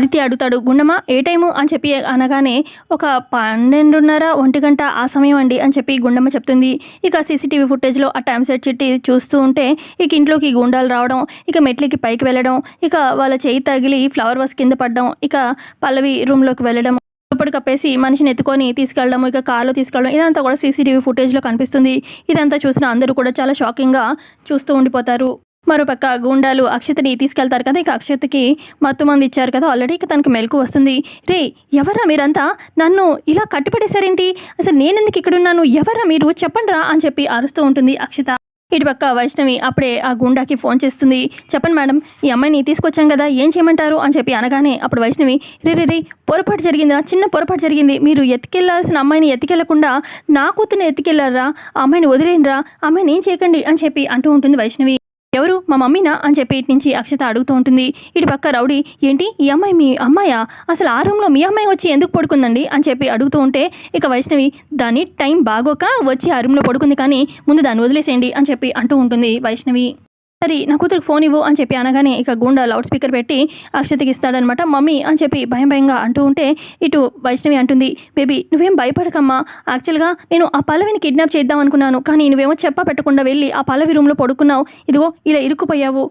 ఆదిత్య అడుగుతాడు గుండమ్మ ఏ టైము? అని చెప్పి అనగానే ఒక పన్నెండున్నర ఒంటి గంట ఆ సమయం అండి అని చెప్పి గుండమ్మ చెప్తుంది. ఇక సీసీటీవీ ఫుటేజ్లో ఆ టైం సెట్ చెట్టి చూస్తూ ఉంటే ఇక ఇంట్లోకి గుండాలు రావడం ఇక మెట్లకి పైకి వెళ్ళడం ఇక వాళ్ళ చేయి తగిలి ఫ్లవర్ వాస్ కింద పడడం ఇక పల్లవి రూమ్లోకి వెళ్ళడం దుప్పటి కప్పేసి మనిషిని ఎత్తుకొని తీసుకెళ్ళడం ఇక కార్లో తీసుకెళ్ళడం ఇదంతా కూడా సీసీటీవీ ఫుటేజ్లో కనిపిస్తుంది. ఇదంతా చూసిన అందరూ కూడా చాలా షాకింగ్గా చూస్తూ ఉండిపోతారు. మరోపక్క గూండాలు అక్షతని తీసుకెళ్తారు కదా ఇక అక్షతకి మత్తు మంది ఇచ్చారు కదా ఆల్రెడీ ఇక తనకి మెలకు వస్తుంది. రే ఎవరా మీరంతా? నన్ను ఇలా కట్టుపడేశారేంటి? అసలు నేనెందుకు ఇక్కడున్నాను? ఎవర్రా మీరు? చెప్పండి రా అని చెప్పి అరుస్తూ ఉంటుంది అక్షత. ఇటుపక్క వైష్ణవి అప్పుడే ఆ గుండాకి ఫోన్ చేస్తుంది. చెప్పండి మేడం ఈ అమ్మాయిని తీసుకొచ్చాం కదా ఏం చేయమంటారు? అని చెప్పి అనగానే అప్పుడు వైష్ణవి రే రే రే పొరపాటు జరిగిందా చిన్న పొరపాటు జరిగింది. మీరు ఎత్తుకెళ్ళాల్సిన అమ్మాయిని ఎత్తుకెళ్ళకుండా నా కూతుని ఎత్తుకెళ్ళారా? ఆ అమ్మాయిని వదిలేయండిరా. అమ్మాయిని ఏం చేయకండి అని చెప్పి అంటూ ఉంటుంది వైష్ణవి. ఎవరు? మా మమ్మీనా? అని చెప్పి ఇటు నుంచి అక్షత అడుగుతూ ఉంటుంది. ఇటు పక్క రౌడీ ఏంటి? ఈ అమ్మాయి మీ అమ్మాయా? అసలు ఆ రూమ్లో మీ అమ్మాయి వచ్చి ఎందుకు పడుకుందండి? అని చెప్పి అడుగుతూ ఉంటే ఇక వైష్ణవి దాని టైం బాగోక వచ్చి ఆ రూమ్లో పడుకుంది కానీ ముందు దాన్ని వదిలేసేయండి అని చెప్పి అంటూ ఉంటుంది వైష్ణవి. సరే నా కూతురికి ఫోన్ ఇవ్వు అని చెప్పి అనగానే ఇక గుండా లౌడ్ స్పీకర్ పెట్టి అక్షతకి ఇస్తాడనమాట. మమ్మీ అని చెప్పి భయం భయంగా అంటూ ఉంటే ఇటు వైష్ణవి అంటుంది బేబీ నువ్వేం భయపడకమ్మా. యాక్చువల్గా నేను ఆ పల్లవిని కిడ్నాప్ చేద్దాం అనుకున్నాను కానీ నువ్వేమో చెప్పా పెట్టకుండా వెళ్ళి ఆ పల్లవి రూమ్లో పడుకున్నావు. ఇదిగో ఇలా ఇరుక్కుపోయావు.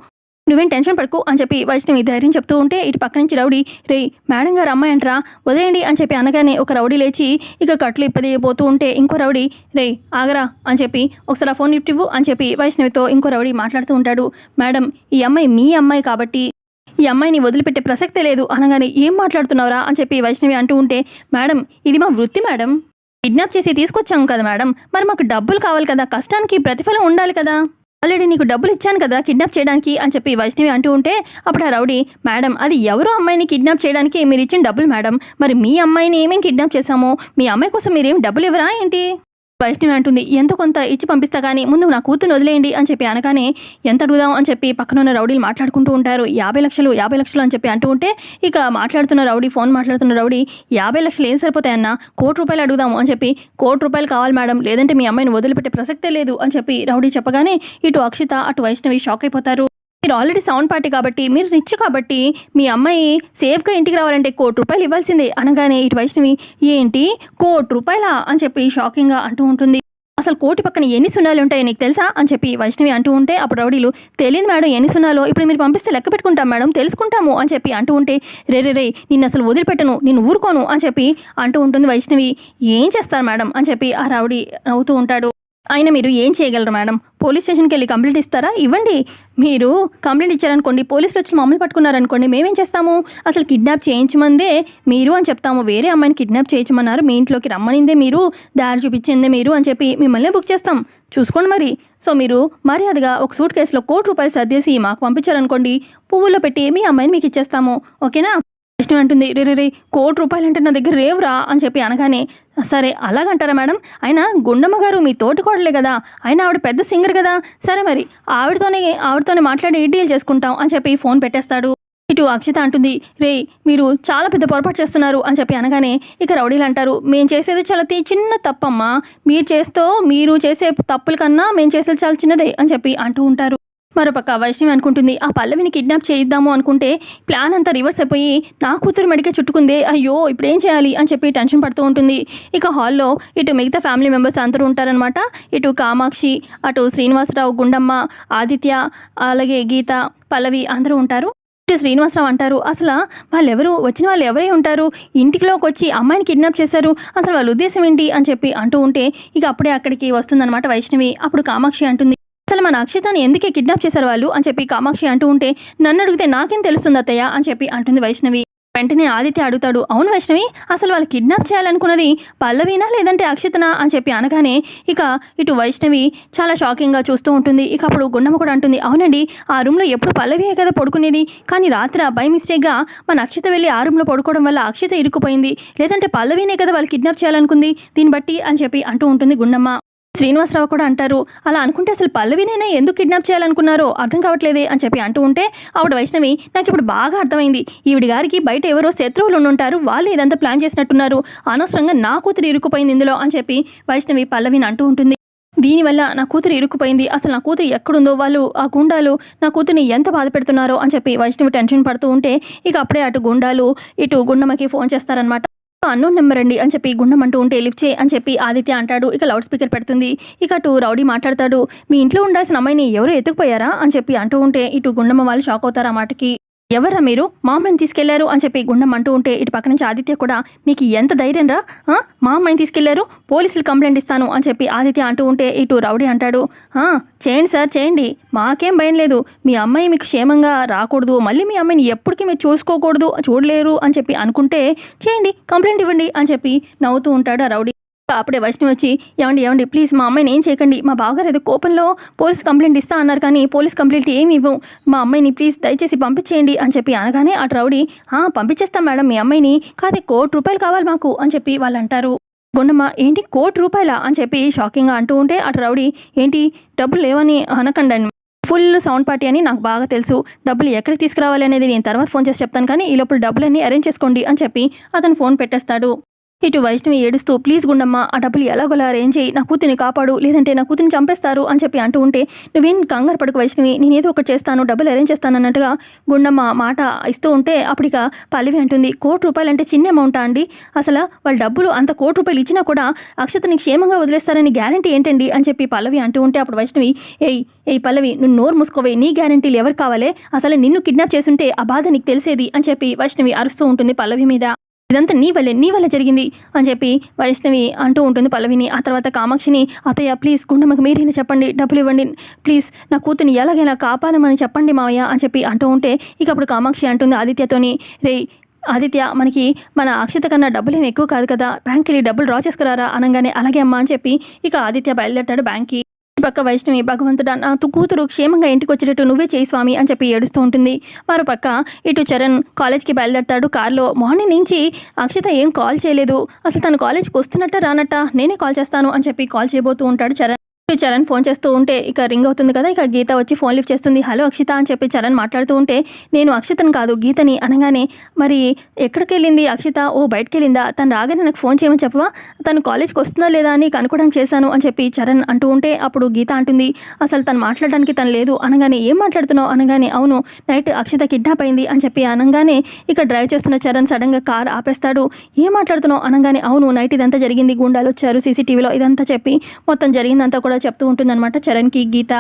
నువ్వేం టెన్షన్ పడుకు అని చెప్పి వైష్ణవి ధైర్యం చెప్తూ ఉంటే ఇటు పక్క నుంచి రౌడీ రే మేడం గారు అమ్మాయి అంటరా? వదిలేయండి అని చెప్పి అనగానే ఒక రౌడీ లేచి ఇక కట్లు ఇప్పదీయబోతూ ఉంటే ఇంకో రౌడీ రే ఆగరా అని చెప్పి ఒకసారి ఆ ఫోన్ ఇప్పివ్వు అని చెప్పి వైష్ణవితో ఇంకో రౌడీ మాట్లాడుతూ ఉంటాడు. మేడం ఈ అమ్మాయి మీ అమ్మాయి కాబట్టి ఈ అమ్మాయిని వదిలిపెట్టే ప్రసక్తే లేదు అనగానే ఏం మాట్లాడుతున్నావురా? అని చెప్పి వైష్ణవి అంటూ ఉంటే మేడం ఇది మా వృత్తి మేడం. కిడ్నాప్ చేసి తీసుకొచ్చాం కదా మేడం. మరి మాకు డబ్బులు కావాలి కదా కష్టానికి ప్రతిఫలం ఉండాలి కదా. ఆల్రెడీ నీకు డబ్బులు ఇచ్చాను కదా కిడ్నాప్ చేయడానికి అని చెప్పి వైష్ణవి అంటూ ఉంటే అప్పుడు ఆ రౌడీ మేడం అది ఎవరో అమ్మాయిని కిడ్నాప్ చేయడానికి మీరు ఇచ్చిన డబ్బులు మేడం. మరి మీ అమ్మాయిని ఏమేమి కిడ్నాప్ చేశామో? మీ అమ్మాయి కోసం మీరేం డబ్బులు ఇవ్వరా ఏంటి? వైష్ణవి అంటుంది ఎంత కొంత ఇచ్చి పంపిస్తా కానీ ముందు నా కూతురు వదిలేయండి అని చెప్పి అనగానే ఎంత అడుగుదాం అని చెప్పి పక్కన ఉన్న రౌడీలు మాట్లాడుకుంటూ ఉంటారు. యాభై లక్షలు యాభై లక్షలు అని చెప్పి అంటూ ఉంటే ఇక మాట్లాడుతున్న రౌడీ ఫోన్ మాట్లాడుతున్న రౌడీ యాభై లక్షలు ఏం సరిపోతాయన్న కోటి రూపాయలు అడుగుదాము అని చెప్పి కోటి రూపాయలు కావాలి మేడం లేదంటే మీ అమ్మాయిని వదిలిపెట్టే ప్రసక్తే లేదు అని చెప్పి రౌడీ చెప్పగానే ఇటు అక్షిత అటు వైష్ణవి షాక్ అయిపోతారు. మీరు ఆల్రెడీ సౌండ్ పార్టీ కాబట్టి మీరు రిచ్ కాబట్టి మీ అమ్మాయి సేఫ్గా ఇంటికి రావాలంటే కోటి రూపాయలు ఇవ్వాల్సిందే. అనగానే ఇటు వైష్ణవి ఏంటి? కోటి రూపాయలా? అని చెప్పి షాకింగ్గా అంటూ ఉంటుంది. అసలు కోటి పక్కన ఎన్ని సున్నాలు ఉంటాయో నీకు తెలుసా? అని చెప్పి వైష్ణవి అంటూ ఉంటే అప్పుడు రౌడీలు తెలియదు మేడం ఎన్ని సున్నాలో? ఇప్పుడు మీరు పంపిస్తే లెక్క పెట్టుకుంటాం మేడం తెలుసుకుంటాము అని చెప్పి అంటూ ఉంటే రే రే రే నిన్ను అసలు వదిలిపెట్టను నేను ఊరుకోను అని చెప్పి అంటూ ఉంటుంది వైష్ణవి. ఏం చేస్తారు మేడం? అని చెప్పి ఆ రౌడీ నవ్వుతూ ఉంటాడు. అయినా మీరు ఏం చేయగలరు మేడం? పోలీస్ స్టేషన్కి వెళ్ళి కంప్లైంట్ ఇస్తారా? ఇవ్వండి. మీరు కంప్లైంట్ ఇచ్చారనుకోండి పోలీసులు వచ్చి మమ్మల్ని పట్టుకున్నారనుకోండి మేమేం చేస్తాము? అసలు కిడ్నాప్ చేయించమందే మీరు అని చెప్తాము. వేరే అమ్మాయిని కిడ్నాప్ చేయించమన్నారు. మీ ఇంట్లోకి రమ్మనిందే మీరు. దారి చూపించిందే మీరు అని చెప్పి మిమ్మల్ని బుక్ చేస్తాం. చూసుకోండి మరి. సో మీరు మర్యాదగా ఒక సూట్ కేసులో కోటి రూపాయలు సర్దేసి మాకు పంపించారనుకోండి పువ్వుల్లో పెట్టి మీ అమ్మాయిని మీకు ఇచ్చేస్తాము. ఓకేనా? విష్ణు అంటుంది. రే రే రే కోటి రూపాయలు అంటే నా దగ్గర రేవురా అని చెప్పి అనగానే సరే అలాగంటారా మేడం? అయినా గుండమ్మ గారు మీ తోటి కోడలే కదా. అయినా ఆవిడ పెద్ద సింగర్ కదా. సరే మరి ఆవిడతోనే ఆవిడతోనే మాట్లాడి డీల్ చేసుకుంటాం అని చెప్పి ఫోన్ పెట్టేస్తాడు. ఇటు అక్షిత అంటుంది రే మీరు చాలా పెద్ద పొరపాటు చేస్తున్నారు అని చెప్పి అనగానే ఇక రౌడీలు అంటారు. మేము చేసేది చాలా చిన్న తప్పమ్మా. మీరు చేస్తూ మీరు చేసే తప్పుల కన్నా మేము చేసేది చాలా చిన్నదే అని చెప్పి అంటూ ఉంటారు. మరోపక్క వైష్ణవి అనుకుంటుంది. ఆ పల్లవిని కిడ్నాప్ చేయిద్దాము అనుకుంటే ప్లాన్ అంతా రివర్స్ అయిపోయి నా కూతురు మెడికే చుట్టుకుందే. అయ్యో ఇప్పుడు ఏం చేయాలి? అని చెప్పి టెన్షన్ పడుతూ ఉంటుంది. ఇక హాల్లో ఇటు మిగతా ఫ్యామిలీ మెంబర్స్ అందరూ ఉంటారనమాట ఇటు కామాక్షి అటు శ్రీనివాసరావు గుండమ్మ ఆదిత్య అలాగే గీత పల్లవి అందరూ ఉంటారు. ఇటు శ్రీనివాసరావు అంటారు అసలు వాళ్ళు ఎవరు వచ్చిన వాళ్ళు ఎవరై ఉంటారు? ఇంటిలోకి వచ్చి అమ్మాయిని కిడ్నాప్ చేశారు. అసలు వాళ్ళ ఉద్దేశం ఏంటి? అని చెప్పి అంటూ ఉంటే ఇక అప్పుడే అక్కడికి వస్తుందన్నమాట వైష్ణవి. అప్పుడు కామాక్షి అంటుంది అసలు మన అక్షితాన్ని ఎందుకే కిడ్నాప్ చేశారు వాళ్ళు? అని చెప్పి కామాక్షి అంటూ ఉంటే నన్ను అడిగితే నాకేం తెలుస్తుంది అత్తయ్య? అని చెప్పి అంటుంది వైష్ణవి. వెంటనే ఆదిత్య అడుగుతాడు అవును వైష్ణవి అసలు వాళ్ళు కిడ్నాప్ చేయాలనుకున్నది పల్లవినా లేదంటే అక్షితనా? అని చెప్పి అనగానే ఇక ఇటు వైష్ణవి చాలా షాకింగ్గా చూస్తూ ఉంటుంది. ఇక అప్పుడు గుండమ్మ కూడా అంటుంది అవునండి ఆ రూమ్లో ఎప్పుడు పల్లవియే కదా పడుకునేది. కానీ రాత్రి బై మిస్టేక్గా మన అక్షిత వెళ్ళి ఆ రూమ్లో పడుకోవడం వల్ల అక్షిత ఇరుక్కుపోయింది. లేదంటే పల్లవినే కదా వాళ్ళు కిడ్నాప్ చేయాలనుకుంది. దీన్ని బట్టి అని చెప్పి అంటూ ఉంటుంది గుండమ్మ. శ్రీనివాసరావు కూడా అంటారు అలా అనుకుంటే అసలు పల్లవినైనా ఎందుకు కిడ్నాప్ చేయాలనుకున్నారో అర్థం కావట్లేదే అని చెప్పి అంటూ ఉంటే ఆవిడ వైష్ణవి నాకు ఇప్పుడు బాగా అర్థమైంది. ఈవిడ గారికి బయట ఎవరో శత్రువులు ఉండుంటారు వాళ్ళు ఇదంతా ప్లాన్ చేసినట్టున్నారు. అనవసరంగా నా కూతురు ఇరుక్కుపోయింది ఇందులో అని చెప్పి వైష్ణవి పల్లవిని అంటూ ఉంటుంది. దీనివల్ల నా కూతురు ఇరుక్కుపోయింది. అసలు నా కూతురు ఎక్కడుందో వాళ్ళు ఆ గుండాలు నా కూతుర్ని ఎంత బాధ పెడుతున్నారో అని చెప్పి వైష్ణవి టెన్షన్ పడుతూ ఉంటే ఇక అప్పుడే అటు గుండాలు ఇటు గుండమ్మకి ఫోన్ చేస్తారనమాట అన్నోన్ నెంబర్ అండి అని చెప్పి గుండం అంటూ ఉంటే లిఫ్ట్ చేయి అని చెప్పి ఆదిత్య అంటాడు. ఇక లౌడ్ స్పీకర్ పెడుతుంది. ఇక అటు రౌడీ మాట్లాడతాడు. మీ ఇంట్లో ఉండాల్సిన అమ్మాయిని ఎవరు ఎత్తుకుపోయారా అని చెప్పి అంటూ ఉంటే ఇటు గుండమ్మ వాళ్ళు షాక్ అవుతారు ఆ మాటకి. ఎవరా మీరు? మా అమ్మాయిని తీసుకెళ్ళారు అని చెప్పి గుండం అంటూ ఉంటే ఇటు పక్క నుంచి ఆదిత్య కూడా మీకు ఎంత ధైర్యం రా మా అమ్మాయిని తీసుకెళ్ళారు పోలీసులు కంప్లైంట్ ఇస్తాను అని చెప్పి ఆదిత్య అంటూ ఉంటే ఇటు రౌడీ అంటాడు చేయండి సార్ చేయండి. మాకేం భయం లేదు. మీ అమ్మాయి మీకు క్షేమంగా రాకూడదు. మళ్ళీ మీ అమ్మాయిని ఎప్పటికీ మీరు చూసుకోకూడదు చూడలేరు అని చెప్పి అనుకుంటే చేయండి కంప్లైంట్ ఇవ్వండి అని చెప్పి నవ్వుతూ ఉంటాడు ఆ రౌడీ. అప్పుడే వైష్ణవి వచ్చి ఏమండి ఏమండి ప్లీజ్ మా అమ్మాయిని ఏం చేయకండి. మా బావగారు ఏదో కోపంలో పోలీస్ కంప్లైంట్ ఇస్తా అన్నారు కానీ పోలీస్ కంప్లైంట్ ఏమి ఇవ్వం. మా అమ్మాయిని ప్లీజ్ దయచేసి పంపించేయండి అని చెప్పి అనగానే ఆ రౌడీ "ఆ, పంపించేస్తాం మేడం మీ అమ్మాయిని. కాదే కోటి రూపాయలు కావాలి మాకు అని చెప్పి వాళ్ళు అంటారు గుండమ్మ ఏంటి కోటి రూపాయలా? అని చెప్పి షాకింగ్గా అంటూ ఉంటే అటు రౌడీ ఏంటి డబ్బులు లేవని అనకండి ఫుల్ సౌండ్ పార్టీ అని నాకు బాగా తెలుసు. డబ్బులు ఎక్కడికి తీసుకురావాలి అనేది నేను తర్వాత ఫోన్ చేసి చెప్తాను కానీ ఈ లోపల డబ్బులన్నీ అరేంజ్ చేసుకోండి అని చెప్పి అతను ఫోన్ పెట్టేస్తాడు. ఇటు వైష్ణవి ఏడుస్తూ ప్లీజ్ గుండమ్మ ఆ డబ్బులు ఎలాగోలా అరేంజ్ చేయి. నా కూతురిని కాపాడు లేదంటే నా కూతురిని చంపేస్తారు అని చెప్పి అంటూ ఉంటే నువ్వేం కంగారు పడుకు వైష్ణవి నేను ఏదో ఒకటి చేస్తాను డబ్బులు అరేంజ్ చేస్తాను అన్నట్టుగా గుండమ్మ మాట ఇస్తూ ఉంటే అప్పటిక పల్లవి అంటుంది కోటి రూపాయలు అంటే చిన్న అమౌంటా అండి? అసలు వాళ్ళ డబ్బులు అంత కోటి రూపాయలు ఇచ్చినా కూడా అక్షతని క్షేమంగా వదిలేస్తారని గ్యారంటీ ఏంటండి? అని చెప్పి పల్లవి అంటూ ఉంటే అప్పుడు వైష్ణవి ఏయ్ ఏయ్ పల్లవి నువ్వు నోరు మూసుకోవే నీ గ్యారంటీలు ఎవరు కావాలే? అసలు నిన్ను కిడ్నాప్ చేసుంటే ఆ బాధ నీకు తెలిసేది? అని చెప్పి వైష్ణవి అరుస్తూ ఉంటుంది పల్లవి మీద. ఇదంతా నీ వల్లే నీ వల్ల జరిగింది అని చెప్పి వైష్ణవి అంటూ ఉంటుంది పల్లవిని. ఆ తర్వాత కామాక్షిని అత్తయ్య ప్లీజ్ గుండమ్మకి మీరైనా చెప్పండి డబ్బులు ఇవ్వండి. ప్లీజ్ నా కూతుని ఎలాగైనా కాపాడమని చెప్పండి మావయ్య అని చెప్పి అంటూ ఉంటే ఇక అప్పుడు కామాక్షి అంటుంది ఆదిత్యతోని రే ఆదిత్య మనకి మన అక్షిత కన్నా డబ్బులు ఏమి ఎక్కువ కాదు కదా. బ్యాంక్కి వెళ్ళి డబ్బులు డ్రా చేసుకురారా? అనగానే అలాగే అమ్మా అని చెప్పి ఇక ఆదిత్య బయలుదేరతాడు బ్యాంక్కి పక్క వైష్ణవి భగవంతుడా నా తు- కూతురు క్షేమంగా ఇంటికి వచ్చేటట్టు నువ్వే చేయి స్వామి అని చెప్పి ఏడుస్తూ ఉంటుంది. మరోపక్క ఇటు చరణ్ కాలేజ్కి బయలుదేరతాడు కార్లో. మార్నింగ్ నుంచి అక్షత ఏం కాల్ చేయలేదు. అసలు తను కాలేజ్కి వస్తున్నట్ట రానట్ట నేనే కాల్ చేస్తాను అని చెప్పి కాల్ చేయబోతూ ఉంటాడు చరణ్. చరణ్ ఫోన్ చేస్తూ ఉంటే ఇక రింగ్ అవుతుంది కదా ఇక గీత వచ్చి ఫోన్ లిఫ్ట్ చేస్తుంది. హలో అక్షిత అని చెప్పి చరణ్ మాట్లాడుతూ ఉంటే నేను అక్షితను కాదు గీతని అనగానే మరి ఎక్కడికి వెళ్ళింది అక్షిత? ఓ బయటకు వెళ్ళిందా? తను రాగానే నాకు ఫోన్ చేయమని చెప్పవా? తను కాలేజ్కి వస్తుందా లేదా అని కనుక్కోవడానికి చేశాను అని చెప్పి చరణ్ అంటూ ఉంటే అప్పుడు గీత అంటుంది అసలు తను మాట్లాడడానికి తను లేదు అనగానే ఏం మాట్లాడుతున్నావు? అనగానే అవును నైట్ అక్షిత కిడ్నాప్ అయింది అని చెప్పి అనగానే ఇక డ్రైవ్ చేస్తున్న చరణ్ సడన్గా కార్ ఆపేస్తాడు. ఏం మాట్లాడుతున్నావు? అనగానే అవును నైట్ ఇదంతా జరిగింది గుండాలు వచ్చారు సీసీటీవీలో ఇదంతా చెప్పి మొత్తం జరిగిందంతా కూడా చెప్తూ ఉంటుందన్నమాట చరణ్కి గీత.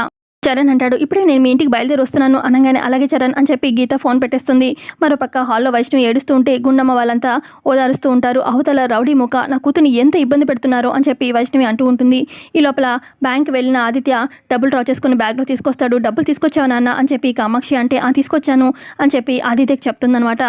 చరణ్ అంటాడు ఇప్పుడే నేను మీ ఇంటికి బయలుదేరి వస్తున్నాను అనగానే అలాగే చరణ్ అని చెప్పి గీత ఫోన్ పెట్టేస్తుంది. మరోపక్క హాల్లో వైష్ణవి ఏడుస్తూ ఉంటే గుండమ్మ వాళ్ళంతా ఓదారుస్తూ ఉంటారు. అవతల రౌడీ ముఖ నా కూతుని ఎంత ఇబ్బంది పెడుతున్నారో అని చెప్పి వైష్ణవి అంటూ ఉంటుంది. ఈ లోపల బ్యాంక్ వెళ్ళిన ఆదిత్య డబ్బులు డ్రా చేసుకుని బ్యాగ్లో తీసుకొస్తాడు డబ్బులు తీసుకొచ్చావు నాన్న అని చెప్పి కామాక్షి అంటే ఆ తీసుకొచ్చాను అని చెప్పి ఆదిత్యకి చెప్తుందనమాట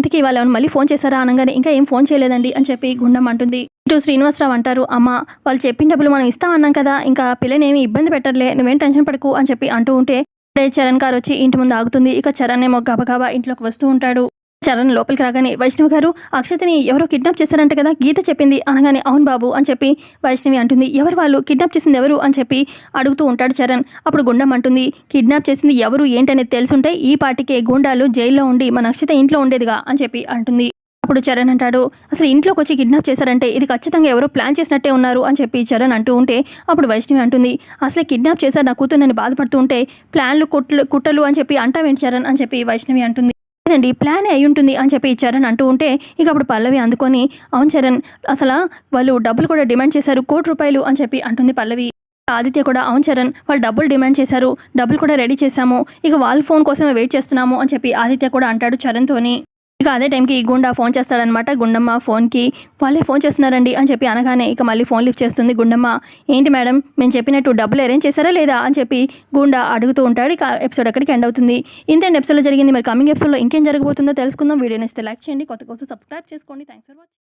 ఇంతకీ వాళ్ళు మళ్ళీ ఫోన్ చేశారా అనగానే ఇంకా ఏం ఫోన్ చేయలేదండి అని చెప్పి గుండమ్మ అంటుంది. ఇటు శ్రీనివాసరావు అంటారు అమ్మ వాళ్ళు చెప్పిన డబ్బులు మనం ఇస్తామన్నాం కదా ఇంకా పిల్లనేమి ఇబ్బంది పెట్టర్లే నువ్వేం టెన్షన్ పడకు అని చెప్పి అంటూ ఉంటే ఇప్పుడే చరణ్ గారు వచ్చి ఇంటి ముందు ఆగుతుంది. ఇక చరణ్ ఏమో గబగబా ఇంట్లోకి వస్తూ ఉంటాడు. చరణ్ లోపలికి రాగానే వైష్ణవి గారు అక్షతని ఎవరో కిడ్నాప్ చేశారంట కదా గీత చెప్పింది అనగానే అవును బాబు అని చెప్పి వైష్ణవి అంటుంది. ఎవరు వాళ్ళు? కిడ్నాప్ చేసింది ఎవరు? అని చెప్పి అడుగుతూ ఉంటాడు చరణ్. అప్పుడు గుండం అంటుంది కిడ్నాప్ చేసింది ఎవరు? ఏంటనేది తెలుసుంటే ఈ పాటికే గుండాలు జైల్లో ఉండి మన అక్షత ఇంట్లో ఉండేదిగా అని చెప్పి అంటుంది. అప్పుడు చరణ్ అంటాడు అసలు ఇంట్లోకి వచ్చి కిడ్నాప్ చేశారంటే ఇది ఖచ్చితంగా ఎవరో ప్లాన్ చేసినట్టే ఉన్నారు అని చెప్పి చరణ్ అంటూ ఉంటే అప్పుడు వైష్ణవి అంటుంది అసలు కిడ్నాప్ చేశారు నా కూతురు నన్ను బాధపడుతూ ఉంటే ప్లాన్లు కుట్లు కుట్రలు అని చెప్పి అంటావేంటి చరణ్? అని చెప్పి వైష్ణవి అంటుంది. లేదండి ప్లాన్ అయి ఉంటుంది అని చెప్పి చరణ్ అంటూ ఉంటే ఇక అప్పుడు పల్లవి అందుకొని అవును చరణ్ అసలు వాళ్ళు డబ్బులు కూడా డిమాండ్ చేశారు కోటి రూపాయలు అని చెప్పి అంటుంది పల్లవి. ఆదిత్య కూడా అవును చరణ్ వాళ్ళు డబ్బులు డిమాండ్ చేశారు డబ్బులు కూడా రెడీ చేశాము ఇక వాళ్ళ ఫోన్ కోసమే వెయిట్ చేస్తున్నాము అని చెప్పి ఆదిత్య కూడా అంటాడు చరణ్తోని. ఇక అదే టైంకి గుండా ఫోన్ చేస్తాడనమాట. గుండమ్మ ఫోన్కి వాళ్ళే ఫోన్ చేస్తున్నారండి అని చెప్పి అనగానే ఇక మళ్ళీ ఫోన్ లిఫ్ట్ చేస్తుంది గుండమ్మ. ఏంటి మేడం మేము చెప్పినట్టు డబ్బులు అరేంజ్ చేశారా లేదా? అని చెప్పి గుండా అడుగుతూ ఉంటాడు. ఇక ఎపిసోడ్ ఎక్కడికి ఎండ్ అవుతుంది? ఇంతేంటి ఎపిసోడ్లో జరిగింది. మరి కమింగ్ ఎపిసోడ్లో ఇంకేం జరగబోతుందో తెలుసుకుందాం. వీడియో నచ్చితే లైక్ చేయండి. కొత్త కోసం సబ్స్క్రైబ్ చేసుకోండి. Thanks for watching